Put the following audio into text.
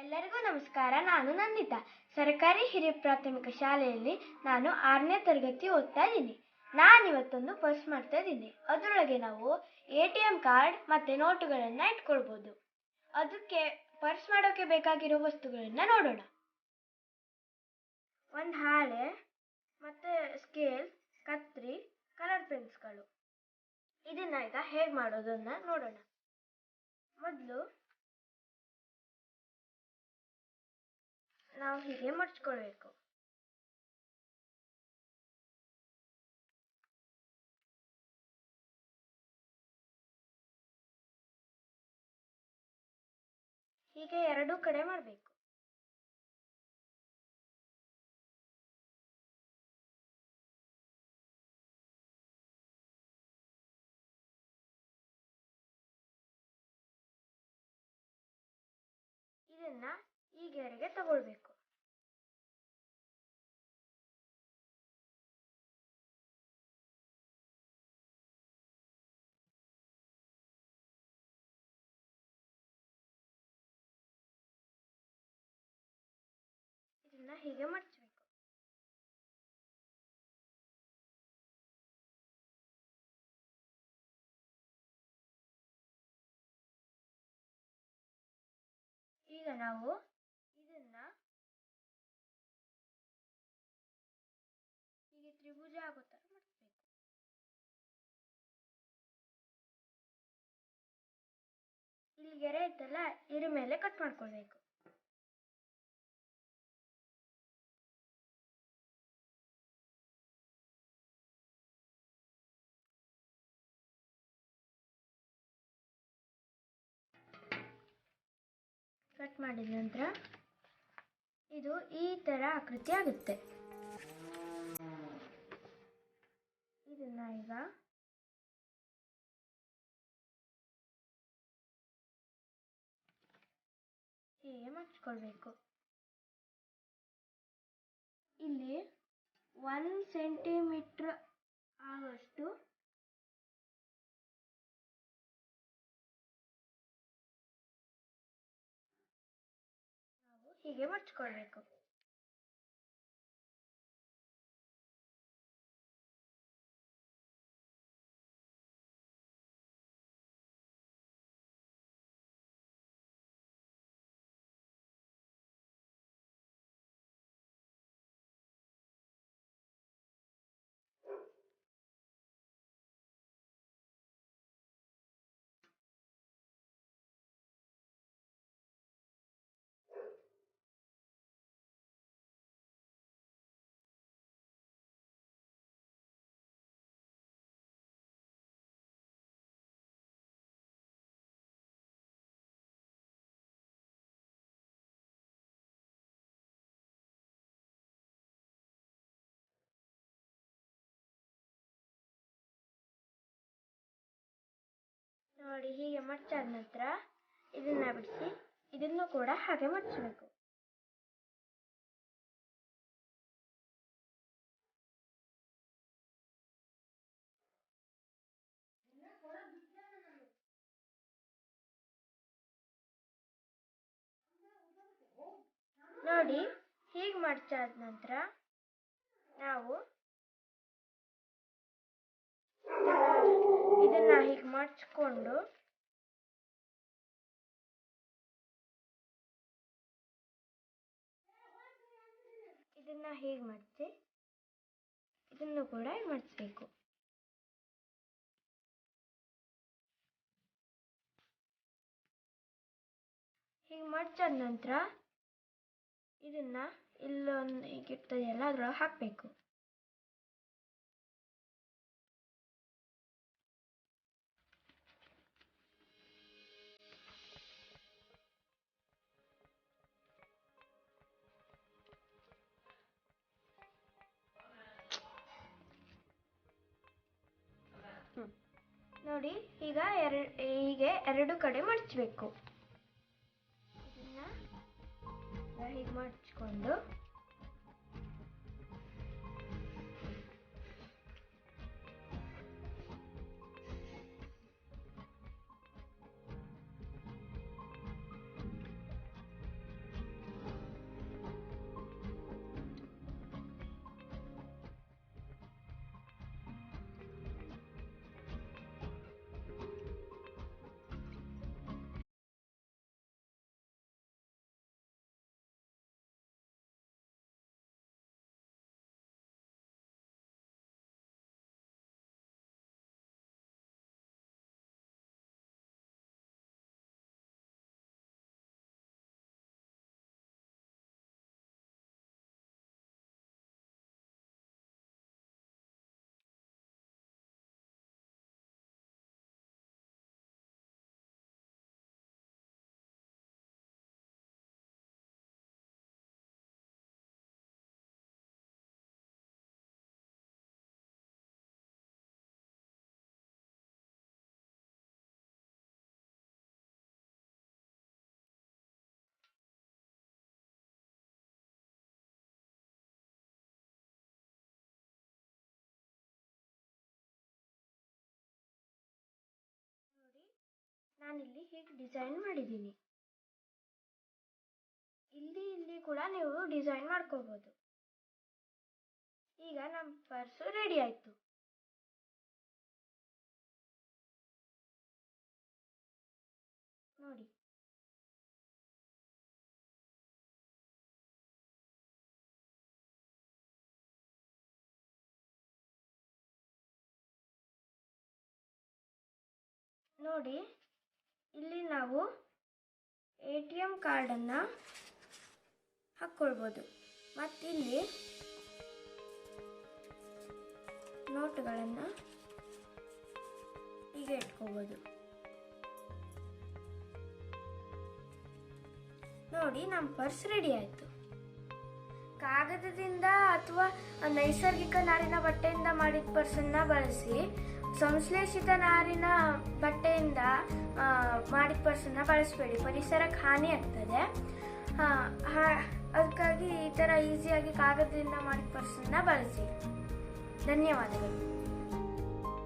ಎಲ್ಲರಿಗೂ ನಮಸ್ಕಾರ, ನಾನು ನಂದಿತಾ. ಸರ್ಕಾರಿ ಹಿರಿಯ ಪ್ರಾಥಮಿಕ ಶಾಲೆಯಲ್ಲಿ ನಾನು ಆರನೇ ತರಗತಿ ಓದ್ತಾ ಇದ್ದೀನಿ. ನಾನಿವತ್ತೊಂದು ಪರ್ಸ್ ಮಾಡ್ತಾ ಇದ್ದೀನಿ. ಅದರೊಳಗೆ ನಾವು ಎ ಟಿ ಎಂ ಕಾರ್ಡ್ ಮತ್ತು ನೋಟುಗಳನ್ನು ಇಟ್ಕೊಳ್ಬೋದು. ಅದಕ್ಕೆ ಪರ್ಸ್ ಮಾಡೋಕ್ಕೆ ಬೇಕಾಗಿರೋ ವಸ್ತುಗಳನ್ನು ನೋಡೋಣ. ಒಂದು ಹಾಳೆ, ಮತ್ತು ಸ್ಕೇಲ್ ಕತ್ರಿ ಕಲರ್ ಪೆನ್ಸ್ಗಳು ಇದನ್ನ ಈಗ ಹೇಗೆ ಮಾಡೋದನ್ನು ನೋಡೋಣ. ಮೊದಲು ನಾವು ಹೀಗೆ ಮಡ್ಚ್ಕೊಳ್ಬೇಕು ಹೀಗೆ ಎರಡು ಕಡೆ ಮಾಡಬೇಕು. ಇದನ್ನ ಈ ಗೆರೆಗೆ ತಗೊಳ್ಬೇಕು. ಹೀಗೆ ಮಡಚಬೇಕು ಈಗ ನಾವು ಇದನ್ನ ಹೀಗೆ ತ್ರಿಭುಜ ಆಗೋ ಥರ ಮಡ್ಚಬೇಕು ಇಲ್ಲಿ ಗೆರೆ ಇತ್ತಲ್ಲ, ಇದ್ರ ಮೇಲೆ ಕಟ್ ಮಾಡ್ಕೊಳ್ಬೇಕು. ಕಟ್ ಮಾಡಿದ ನಂತರ ಇದು ಈ ಥರ ಆಕೃತಿ ಆಗುತ್ತೆ. ಇದನ್ನು ಈಗ ಹೀಗೆ ಮಚ್ಕೊಳ್ಬೇಕು ಇಲ್ಲಿ ಒನ್ ಸೆಂಟಿಮೀಟ್ರ್ ಆಗುವಷ್ಟು ನಾವು ಹೀಗೆ ಮಡ್ಚ್ಕೊಳ್ಬೇಕು ನೋಡಿ ಹೀಗೆ ಮಡ್ಚಾದ ನಂತರ ಇದನ್ನ ಬಿಡಿಸಿ, ಇದನ್ನು ಕೂಡ ಹಾಗೆ ಮಡಚಬೇಕು ನೋಡಿ ಹೀಗೆ ಮಡ್ಚಾದ ನಂತರ ನಾವು ಇದನ್ನ ಹೀಗೆ ಮಡ್ಚ್ಕೊಂಡು ಇದನ್ನ ಹೀಗೆ ಮಡಚಿ ಇದನ್ನು ಕೂಡ ಮಡ್ಚಬೇಕು ಹೀಗೆ ಮಡ್ಚಾದ ನಂತರ ಇದನ್ನ ಇಲ್ಲೊಂದು ಹೀಗಿರ್ತದೆ ಇರ್ತದೆಯಲ್ಲ ಅದ್ರೊಳಗೆ ಹಾಕಬೇಕು. ನೋಡಿ ಈಗ ಎರಡು ಹೀಗೆ ಎರಡು ಕಡೆ ಮಡಚಬೇಕು. ಇದನ್ನ ಹೀಗೆ ಮಡ್ಚ್ಕೊಂಡು ನಾನಿಲ್ಲಿ ಹೀಗೆ ಡಿಸೈನ್ ಮಾಡಿದ್ದೀನಿ. ಇಲ್ಲಿ ಇಲ್ಲಿ ಕೂಡ ನೀವು ಡಿಸೈನ್ ಮಾಡ್ಕೋಬೋದು. ಈಗ ನಮ್ಮ ಪರ್ಸು ರೆಡಿ ಆಯಿತು. ನೋಡಿ. ನೋಡಿ. ಇಲ್ಲಿ ನಾವು ಎ ಟಿ ಎಂ ಕಾರ್ಡನ್ನು ಹಾಕ್ಕೊಳ್ಬೋದು. ಮತ್ತಿಲ್ಲಿ ನೋಟುಗಳನ್ನು ಹೀಗೆ ಇಟ್ಕೋಬೋದು ನೋಡಿ ನಮ್ಮ ಪರ್ಸ್ ರೆಡಿ ಆಯಿತು. ಕಾಗದದಿಂದ ಅಥವಾ ನೈಸರ್ಗಿಕ ನಾರಿನ ಬಟ್ಟೆಯಿಂದ ಮಾಡಿದ ಪರ್ಸನ್ನ ಬಳಸಿ ಸಂಶ್ಲೇಷಿತ ನಾರಿನ ಬಟ್ಟೆಯಿಂದ ಮಾಡಿದ ಪರ್ಸನ್ನ ಬಳಸಬೇಡಿ. ಪರಿಸರಕ್ಕೆ ಹಾನಿ ಆಗ್ತದೆ. ಅದಕ್ಕಾಗಿ ಈ ಥರ ಈಸಿಯಾಗಿ ಕಾಗದದಿಂದ ಮಾಡಿದ ಪರ್ಸನ್ನ ಬಳಸಿ. ಧನ್ಯವಾದಗಳು.